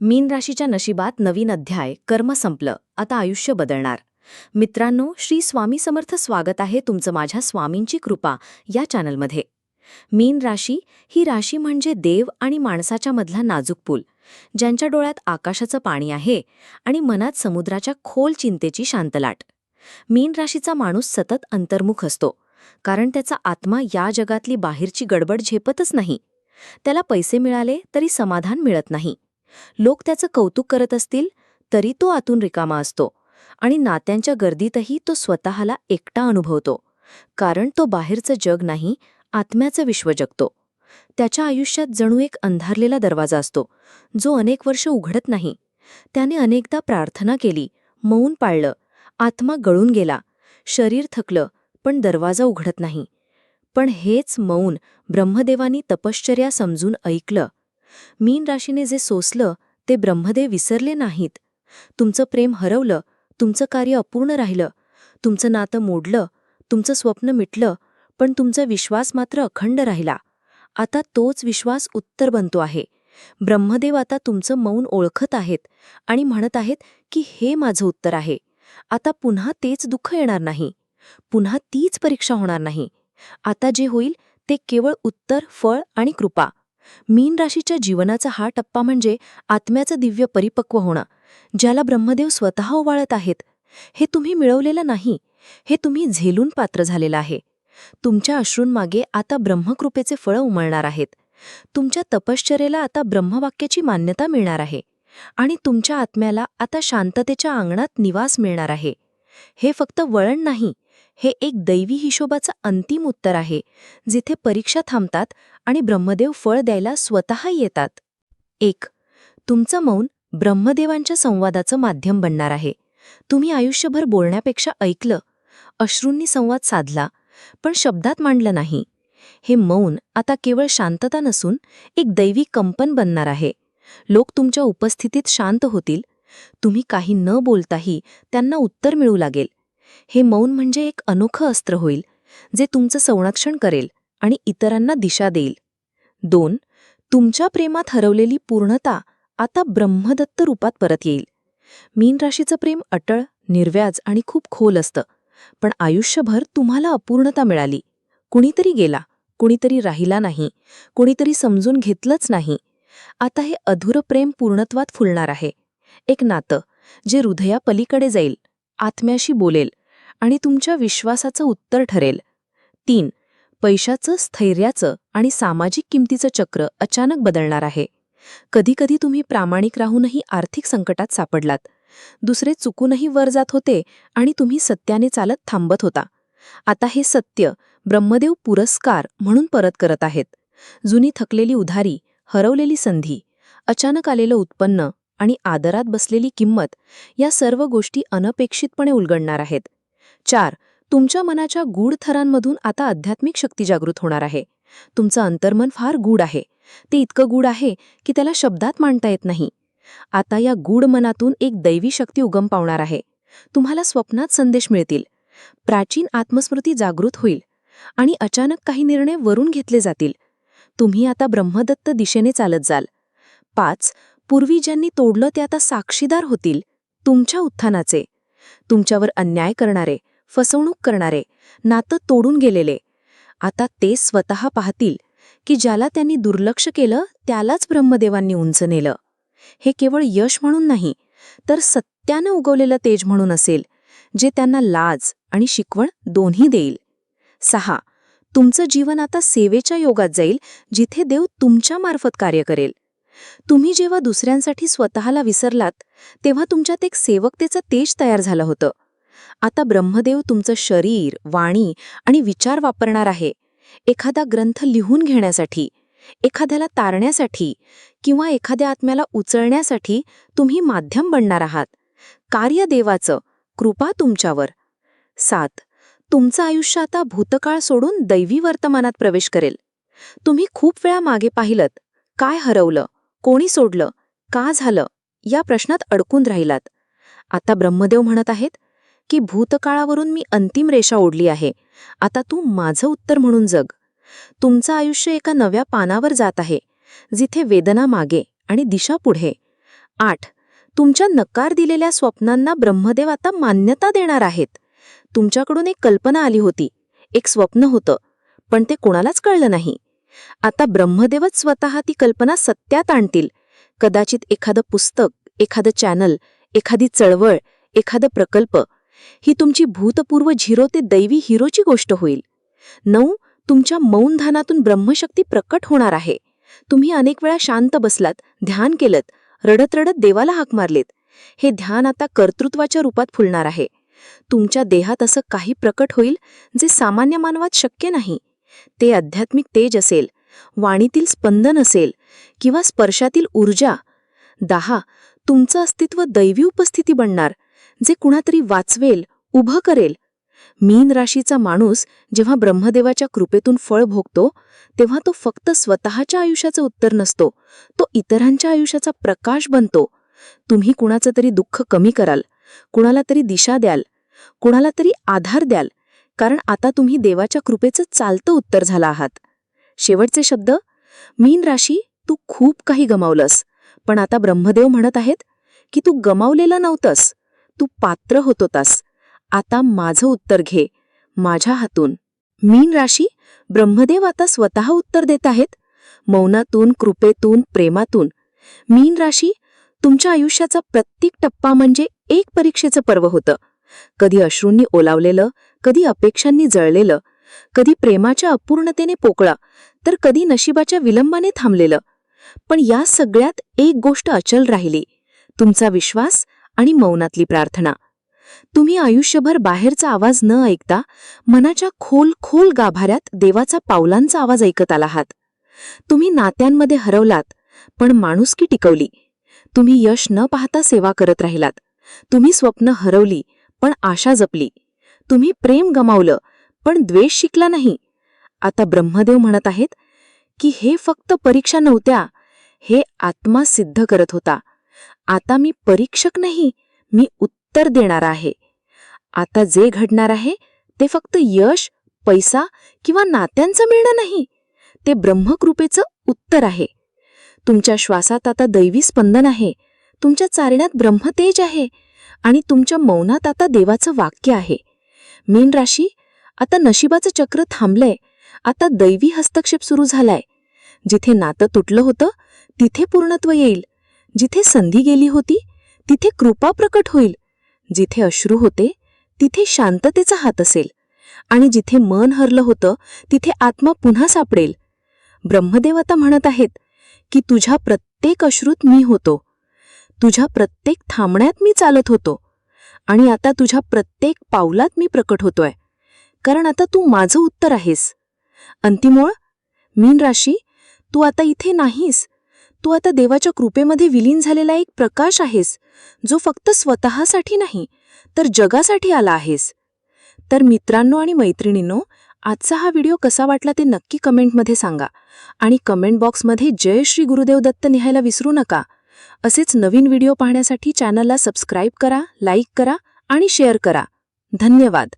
मीन राशीच्या नशिबात नवीन अध्याय कर्म संपलं आता आयुष्य बदलणार. मित्रांनो श्री स्वामी समर्थ स्वागत आहे तुमचं माझ्या स्वामींची कृपा या चॅनलमध्ये. मीन राशी ही राशी म्हणजे देव आणि माणसाच्या मधला नाजूक पूल ज्यांच्या डोळ्यात आकाशाचं पाणी आहे आणि मनात समुद्राच्या खोल चिंतेची शांतलाट. मीन राशीचा माणूस सतत अंतर्मुख असतो कारण त्याचा आत्मा या जगातली बाहेरची गडबड झेपतच नाही. त्याला पैसे मिळाले तरी समाधान मिळत नाही. लोक त्याचं कौतुक करत असतील तरी तो आतून रिकामा असतो आणि नात्यांच्या गर्दीतही तो स्वतःला एकटा अनुभवतो कारण तो बाहेरचं जग नाही आत्म्याचं विश्व जगतो. त्याच्या आयुष्यात जणू एक अंधारलेला दरवाजा असतो जो अनेक वर्ष उघडत नाही. त्याने अनेकदा प्रार्थना केली मौन पाळलं आत्मा गळून गेला शरीर थकलं पण दरवाजा उघडत नाही. पण हेच मौन ब्रह्मदेवानी तपश्चर्या समजून ऐकलं मीन राशीने जे सोसलं ते ब्रह्मदेव विसरले नाहीत. तुमचं प्रेम हरवलं तुमचं कार्य अपूर्ण राहिलं तुमचं नातं मोडलं तुमचं स्वप्न मिटलं पण तुमचा विश्वास मात्र अखंड राहिला. आता तोच विश्वास उत्तर बनतो आहे. ब्रह्मदेव आता तुमचं मौन ओळखत आहेत आणि म्हणत आहेत की हे माझं उत्तर आहे. आता पुन्हा तेच दुःख येणार नाही. पुन्हा तीच परीक्षा होणार नाही. आता जे होईल ते केवळ उत्तर फळ आणि कृपा. मीन राशीच्या जीवनाचा हा टप्पा म्हणजे आत्म्याचं दिव्य परिपक्व होणं ज्याला ब्रह्मदेव स्वतः ओवाळत आहेत. हे तुम्ही मिळवलेलं नाही हे तुम्ही झेलून पात्र झालेलं आहे. तुमच्या अश्रूंमागे आता ब्रह्मकृपेचे फळं उमळणार आहेत. तुमच्या तपश्चरेला आता ब्रह्मवाक्याची मान्यता मिळणार आहे. आणि तुमच्या आत्म्याला आता शांततेच्या अंगणात निवास मिळणार आहे. हे फक्त वळण नाही हे एक दैवी हिशोबाचं अंतिम उत्तर आहे जिथे परीक्षा थांबतात आणि ब्रह्मदेव फळ द्यायला स्वतः येतात. एक तुमचं मौन ब्रह्मदेवांच्या संवादाचं माध्यम बनणार आहे. तुम्ही आयुष्यभर बोलण्यापेक्षा ऐकलं अश्रूंनी संवाद साधला पण शब्दात मांडलं नाही. हे मौन आता केवळ शांतता नसून एक दैवी कंपन बनणार आहे. लोक तुमच्या उपस्थितीत शांत होतील. तुम्ही काही न बोलताही त्यांना उत्तर मिळू लागेल. हे मौन म्हणजे एक अनोखं अस्त्र होईल जे तुमचं संरक्षण करेल आणि इतरांना दिशा देईल. दोन तुमच्या प्रेमात हरवलेली पूर्णता आता ब्रह्मदत्त रूपात परत येईल. मीन राशीचं प्रेम अटळ निर्व्याज आणि खूप खोल असतं पण आयुष्यभर तुम्हाला अपूर्णता मिळाली. कुणीतरी गेला कुणीतरी राहिला नाही कुणीतरी समजून घेतलंच नाही. आता हे अधुरं प्रेम पूर्णत्वात फुलणार आहे. एक नातं जे हृदयापलीकडे जाईल आत्म्याशी बोलेल आणि तुमच्या विश्वासाचं उत्तर ठरेल. तीन पैशाचं स्थैर्याचं आणि सामाजिक किमतीचं चक्र अचानक बदलणार आहे. कधीकधी तुम्ही प्रामाणिक राहूनही आर्थिक संकटात सापडलात. दुसरे चुकूनही वर जात होते आणि तुम्ही सत्याने चालत थांबत होता. आता हे सत्य ब्रह्मदेव पुरस्कार म्हणून परत करत आहेत. जुनी थकलेली उधारी हरवलेली संधी अचानक आलेलं उत्पन्न आणि आदरात बसलेली किंमत या सर्व गोष्टी अनपेक्षितपणे उलगडणार आहेत. चार तुमच्या मनाच्या गूढ थरांमधून आता आध्यात्मिक शक्ती जागृत होणार आहे. तुमचं अंतर्मन फार गूढ आहे. ते इतकं गूढ आहे की त्याला शब्दात मांडता येत नाही. आता या गूढ मनातून एक दैवी शक्ती उगम पावणार आहे. तुम्हाला स्वप्नात संदेश मिळतील. प्राचीन आत्मस्मृती जागृत होईल आणि अचानक काही निर्णय वरून घेतले जातील. तुम्ही आता ब्रह्मदत्त दिशेने चालत जाल. पाच पूर्वी ज्यांनी तोडलं ते आता साक्षीदार होतील. तुमच्या उत्थानाचे. तुमच्यावर अन्याय करणारे. फसवणूक करणारे नातं तोडून गेलेले. आता ते स्वतः पाहतील की ज्याला त्यांनी दुर्लक्ष केलं त्यालाच ब्रह्मदेवांनी उंच नेलं. हे केवळ यश म्हणून नाही तर सत्यानं उगवलेलं तेज म्हणून असेल जे त्यांना लाज आणि शिकवण दोन्ही देईल. सहा तुमचं जीवन आता सेवेच्या योगात जाईल जिथे देव तुमच्यामार्फत कार्य करेल. तुम्ही जेव्हा दुसऱ्यांसाठी स्वतःला विसरलात तेव्हा तुमच्यात एक सेवकतेचं तेज तयार झालं होतं. आता ब्रह्मदेव तुमचं शरीर वाणी आणि विचार वापरणार आहे. एखादा ग्रंथ लिहून घेण्यासाठी एखाद्याला तारण्यासाठी किंवा एखाद्या आत्म्याला उचलण्यासाठी तुम्ही माध्यम बनणार आहात. कार्य देवाचं कृपा तुमच्यावर. सात. तुमचं आयुष्य आता भूतकाळ सोडून दैवी वर्तमानात प्रवेश करेल. तुम्ही खूप वेळा मागे पाहिलत काय हरवलं कोणी सोडलं का झालं या प्रश्नात अडकून राहिलात. आता ब्रह्मदेव म्हणत आहेत की भूतकाळावरून मी अंतिम रेषा ओढली आहे. आता तू माझं उत्तर म्हणून जग. तुमचं आयुष्य एका नव्या पानावर जात आहे जिथे वेदना मागे आणि दिशा पुढे. आठ. तुमच्या नकार दिलेल्या स्वप्नांना ब्रह्मदेव आता मान्यता देणार आहेत. तुमच्याकडून एक कल्पना आली होती. एक स्वप्न होतं पण ते कोणालाच कळलं नाही. आता ब्रह्मदेवच स्वतः ती कल्पना सत्यात आणतील. कदाचित एखादं पुस्तक एखादं चॅनल एखादी चळवळ एखादं प्रकल्प ही तुमची भूतपूर्व झिरो ते दैवी हिरोची गोष्ट होईल. नऊ तुमच्या मौनधानातून ब्रह्मशक्ती प्रकट होणार आहे. तुम्ही अनेक वेळा शांत बसलात ध्यान केलत रडत रडत देवाला हाक मारलेत. हे ध्यान आता कर्तृत्वाच्या रूपात फुलणार आहे. तुमच्या देहात असं काही प्रकट होईल जे सामान्य मानवात शक्य नाही. ते आध्यात्मिक तेज असेल वाणीतील स्पंदन असेल किंवा स्पर्शातील ऊर्जा. दहा तुमचं अस्तित्व दैवी उपस्थिती बनणार. जे कुणातरी वाचवेल उभं करेल. मीन राशीचा माणूस जेव्हा ब्रह्मदेवाच्या कृपेतून फळ भोगतो तेव्हा तो फक्त स्वतःच्या आयुष्याचं उत्तर नसतो तो इतरांच्या आयुष्याचा प्रकाश बनतो. तुम्ही कुणाचं तरी दुःख कमी कराल कुणाला तरी दिशा द्याल कुणाला तरी आधार द्याल कारण आता तुम्ही देवाच्या कृपेचं चालतं उत्तर झाला आहात. शेवटचे शब्द मीन राशी तू खूप काही गमावलंस पण आता ब्रह्मदेव म्हणत आहेत की तू गमावलेलं नव्हतंस. तू पात्र होत होतास आता माझं उत्तर घे. माझ्या हातून. मीन राशी ब्रह्मदेव आता स्वतः उत्तर देत आहेत. मौनातून कृपेतून प्रेमातून. मीन राशी तुमच्या आयुष्याचा प्रत्येक टप्पा म्हणजे एक परीक्षेचं पर्व होतं. कधी अश्रूंनी ओलावलेलं कधी अपेक्षांनी जळलेलं कधी प्रेमाच्या अपूर्णतेने पोकळा तर कधी नशिबाच्या विलंबाने थांबलेलं. पण या सगळ्यात एक गोष्ट अचल राहिली. तुमचा विश्वास आणि मौनातली प्रार्थना. तुम्ही आयुष्यभर बाहेरचा आवाज न ऐकता मनाच्या खोल खोल गाभाऱ्यात देवाचा पावलांचा आवाज ऐकत आला आहात. तुम्ही नात्यांमध्ये हरवलात पण माणुसकी टिकवली. तुम्ही यश न पाहता सेवा करत राहिलात. तुम्ही स्वप्न हरवली पण आशा जपली. तुम्ही प्रेम गमावलं पण द्वेष शिकला नाही. आता ब्रह्मदेव म्हणत आहेत की हे फक्त परीक्षा नव्हत्या हे आत्मा सिद्ध करत होता. आता मी परीक्षक नाही मी उत्तर देणार आहे. आता जे घडणार आहे ते फक्त यश पैसा किंवा नात्यांचं मिळणं नाही ते ब्रह्मकृपेचं उत्तर आहे. तुमच्या श्वासात आता दैवी स्पंदन आहे तुमच्या चारण्यात ब्रह्मतेज आहे आणि तुमच्या मौनात आता देवाचं वाक्य आहे. मीन राशी आता नशिबाचं चक्र थांबलंय आता दैवी हस्तक्षेप सुरू झालाय. जिथे नातं तुटलं होतं तिथे पूर्णत्व येईल. जिथे संधी गेली होती तिथे कृपा प्रकट होईल. जिथे अश्रू होते तिथे शांततेचा हात असेल. आणि जिथे मन हरलं होतं तिथे आत्मा पुन्हा सापडेल. ब्रह्मदेव आता म्हणत आहेत की तुझ्या प्रत्येक अश्रूत मी होतो. तुझ्या प्रत्येक थांबण्यात मी चालत होतो. आणि आता तुझ्या प्रत्येक पावलात मी प्रकट होतोय. कारण आता तू माझं उत्तर आहेस. अंतिमोळ मीन राशी तू आता इथे नाहीस. तू आता देवाच्या कृपेमध्ये विलीन झालेला एक प्रकाश आहेस जो फक्त स्वतःसाठी नाही तर जगासाठी आला आहेस. तर मित्रांनो आणि मैत्रिणींनो आजचा हा व्हिडिओ कसा वाटला ते नक्की कमेंटमध्ये सांगा आणि कमेंट बॉक्समध्ये जय श्री गुरुदेव दत्त लिहायला विसरू नका. असेच नवीन व्हिडिओ पाहण्यासाठी चॅनलला सबस्क्राईब करा लाईक करा आणि शेअर करा. धन्यवाद.